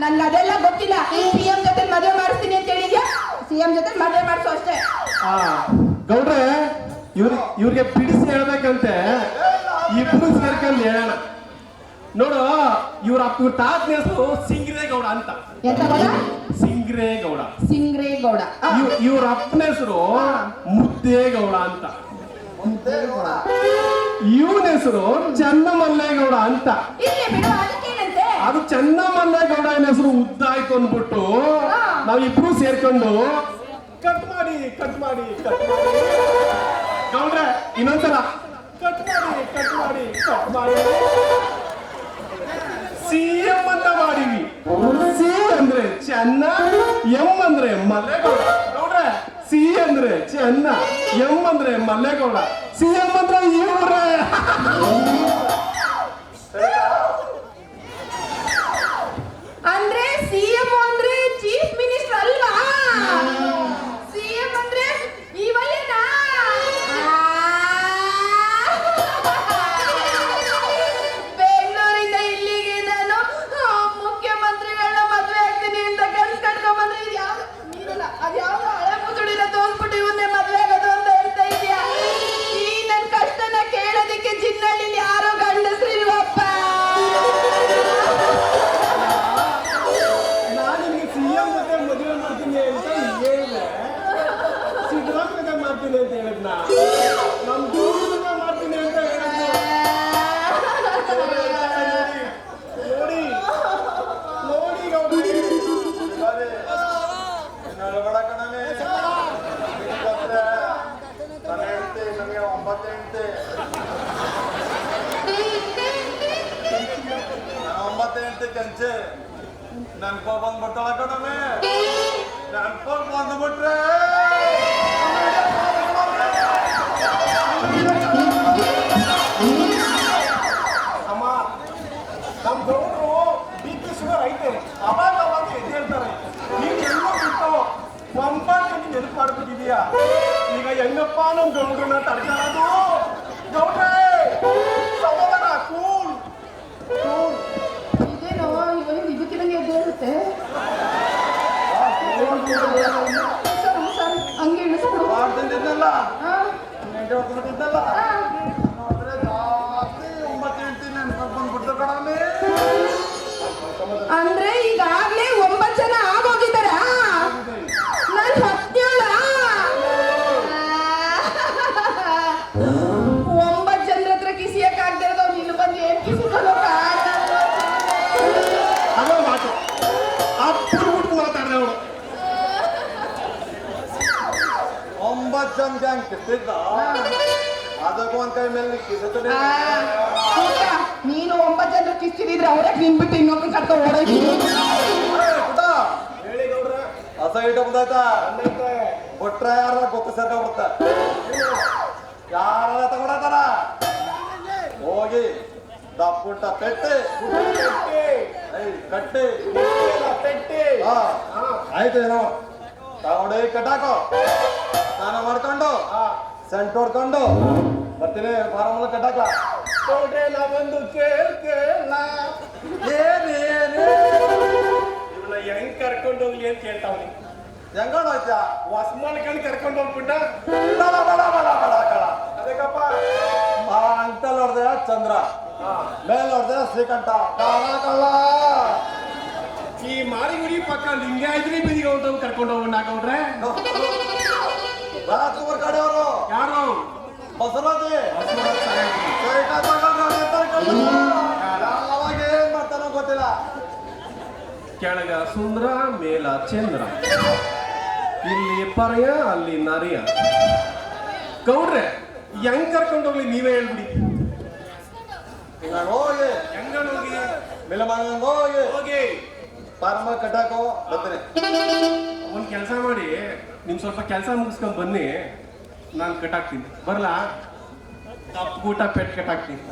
ನನ್ಗೆ ಅದೆಲ್ಲ ಗೊತ್ತಿಲ್ಲ. ಸಿಎಂ ಜೊತೆ ಮದುವೆ ಮಾಡ್ತೀನಿ ಅಂತ ಹೇಳಿದ್ಯಾ? ಸಿಎಂ ಜೊತೆ ಮದುವೆ ಮಾಡಿಸು ಅಷ್ಟೇ. ಗೌಡ್ರೆ ಇವ್ರಿಗೆ ಬಿಡಿಸಿ ಇವ್ರ ಅಪ್ಪ ಇವ್ರ ತಾತನ ಹೆಸರು ಸಿಂಗ್ರೇಗೌಡ ಅಂತ. ಎಂತ ಗೌಡ? ಸಿಂಗ್ರೇಗೌಡ. ಸಿಂಗ್ರೇಗೌಡ. ಇವ್ರ ಅಪ್ಪನ ಹೆಸರು ಮುದ್ದೇಗೌಡ ಅಂತ. ಇವನ ಹೆಸರು ಚನ್ನಮಲ್ಲೇಗೌಡ ಅಂತ. ಅದು ಅದು ಚನ್ನಮಲ್ಲೇಗೌಡನ ಹೆಸರು? ಉದ್ದ ಆಯ್ತು ಅಂದ್ಬಿಟ್ಟು. ನಾವಿಬ್ರು ಸೇರ್ಕೊಂಡು ಕಟ್ ಮಾಡಿ ಕಟ್ ಮಾಡಿ ಕಟ್ ಮಾಡಿ. ಗೌಡ್ರೆ ಇನ್ನೊಂದ್ಸಲ. ಕಟ್ ಮಾಡಿ ಕಟ್ ಮಾಡಿ ಕಟ್ ಮಾಡಿ ಸಿಎಂ ಅಂತ ಮಾಡಿವಿ ಸಿ ಅಂದ್ರೆ ಚೆನ್ನ ಎಂ ಅಂದ್ರೆ ಮಲ್ಲೇಗೌಡ. ನೋಡ್ರೆ, ಸಿ ಅಂದ್ರೆ ಚೆನ್ನ ಎಂ ಅಂದ್ರೆ ಮಲ್ಲೇಗೌಡ. ಸಿ ಎಂ ಅಂದ್ರೆ ಇವ್ರೆ. ಮಾಡ್ತೀನಿ ಅಂತ ಹೇಳಿದ್ನ. ನಮ್ ದೂರದಿಂದ ಮಾಡ್ತೀನಿ ಅಂತ ಹೇಳಿದ್ನ. ನೋಡಿ ನೋಡಿ ನನಗೆ ಒಂಬತ್ತು ಹೆಂಡತಿ ಒಂಬತ್ತು ಹೆಂಡತಿ ನನ್ಕೋ ಬಂದ್ಬಿಟ್ರೆ ಅವಾಗ ಅವಾಗ ಎದ್ದು ಹೇಳ್ತಾರೆ? ನೀನ್ ಎಲ್ಲೋ ಬಿಟ್ಟು ಒಂಬತ್ತು ನೀನು ನೆನಪು ಮಾಡ್ಬಿಟ್ಟಿದೀಯಾ ಈಗ ಹೆಂಗಪ್ಪ ನಮ್ ಗೌಡ್ರನ್ನ ತಡ್ಕೊಳ್ಳೋದು ಗೌಡ್ರೆ ಸಮಾಧಾನ ಕೂಲ್. ಕೂಲ್. ಇದೇನೋ ಇವನು ಇದಕ್ಕಿದಂಗೆ ಎದ್ದು ಹೇಳುತ್ತೆ ಸರಿ ಸರಿ ಹಂಗೆ ಇಳಿಸ್ಬಿಡು ಮಾಡ್ತಿದ್ದಲ್ಲ? ಆ, ಈಗಾಗ್ಲೇ ಒಂಬತ್ತು ಜನ ಆಗೋಗಿದ್ದಾರೆ. ನನ್ ಹತ್ತೇಳ ಒಂಬತ್ತು ಜನರ ಹತ್ರ ಕಿಸಿಯಕ್ ಆಗ್ದಿರೋದು ಅವ್ನು ಇಲ್ಲಿ ಬಂದು ಏನ್ ಕಿಸಿಕೊಳ್ಳೋ ಅದೇ ಮಾತು. ಅಪ್ಪುಟ್ಬಿಟ್ಟು ಮಾತಾಡ್ದೆ ಅವನು ಒಂಬತ್ತು ಜನ ಗ್ಯಾಂಗ್ ಕಿತ್ತಿದ್ದ ಅದಕ್ಕೂ ಒಂದ್ ಕೈ ಮೇಲೆ ಕಿಸುತ್ತದೆ ನೀನು ಒಂಬತ್ತು ಜನರು ಕಿಸ್ತಿದ್ರೆ ಅವ್ರೆ ನಿನ್ ಬಿಟ್ಟು ಇನ್ನೊಬ್ರು ಕರ್ಕೊಂಡು ಓಡೋಗಿ? ಹೇಳಿ ಗೌಡ್ರೆ. ಹೊಸ ಬಂದಾಯ್ತಾ. ಕೊಟ್ರ ಯಾರ ಗೊತ್ತ? ಯಾರ ತಗೊಂಡತಾರ? ಹೋಗಿ. ದಪ್ಪುಟ್ಟ ಪೆಟ್ಟಿ ಕಟ್ಟಿ. ಪೆಟ್ಟಿ. ಆಯ್ತು ಏನೋ. ತಗೊಂಡೋಗಿ ಕಟ್ಟಾಕೋ. ಸ್ನಾನ ಮಾಡ್ಕೊಂಡು ಹಾ. ಸೆಂಟ್ ಹೊಡ್ಕೊಂಡು. ಬರ್ತೀನಿ ಫಾರಮ್ ಕಟ್ಟಾಕ. ಗೌಡ್ರೆ ಬಂದು ಕೇಳ್ಕೇಳ ಏನೇನು ಇವನ್ನ ಹೆಂಗ್ ಕರ್ಕೊಂಡು ಹೋಗ್ಲಿ ಅಂತ ಕೇಳ್ತಾವ್ನಿ ಹೆಂಗೋಣ ಆಯ್ತಾ ಹೊಸ ಮಾಡ್ಕೊಂಡು ಕರ್ಕೊಂಡು ಹೋಗ್ಬಿಟ್ಟ? ಬಡ ಬಡ ಬಡ ಬಡ ಕಳ ಅದಕ್ಕಪ್ಪ ಅಂಕಲ್ ಹೊಡೆದ ಚಂದ್ರ ಮೇಲ್ ಹೊಡೆದ ಶ್ರೀಕಂಠ. ಕಳ ಕಳ್ಳ ಈ ಮಾರಿಗುಡಿ ಪಕ್ಕ ಲಿಂಗಾಯತ್ರಿ ಬೀದಿಗೆ ಅಂತ ಕರ್ಕೊಂಡು ಹೋಗೋಣ ಗೌಡ್ರೆ ರಾಜಕುಮಾರ್ ಕಡೆಯವರು. ಯಾರು? ಬಸವರಾಜಿ. ಕೆಳಗ ಸುಂದ್ರ ಮೇಲ ಚಂದ್ರ. ಇಲ್ಲಿ ಪರ್ಯ ಅಲ್ಲಿ ನರಿಯ. ಗೌಡ್ರೆ ಹೆಂಗ್ ಕರ್ಕೊಂಡು ಹೋಗ್ಲಿ? ನೀವೇ ಹೇಳ್ಬಿಡಿ. ನಾನು ಹೋಗಿ. ಹೆಂಗ? ಹೋಗಿ ಹೋಗಿ. ಕಟ್ಟಾಕೋ ಬರ್ತೀನಿ. ಒಂದ್ ಕೆಲಸ ಮಾಡಿ ನಿಮ್ ಸ್ವಲ್ಪ ಕೆಲಸ ಮುಗಿಸ್ಕೊಂಡ್ ಬನ್ನಿ. ನಾನು ಕಟ್ಟಾಕ್ತೀನಿ. ಬರ್ಲಾ? ತಪ್ಪು ಊಟ ಪೆಟ್ ಕಟ್ಟಾಕ್ತೀನಿ.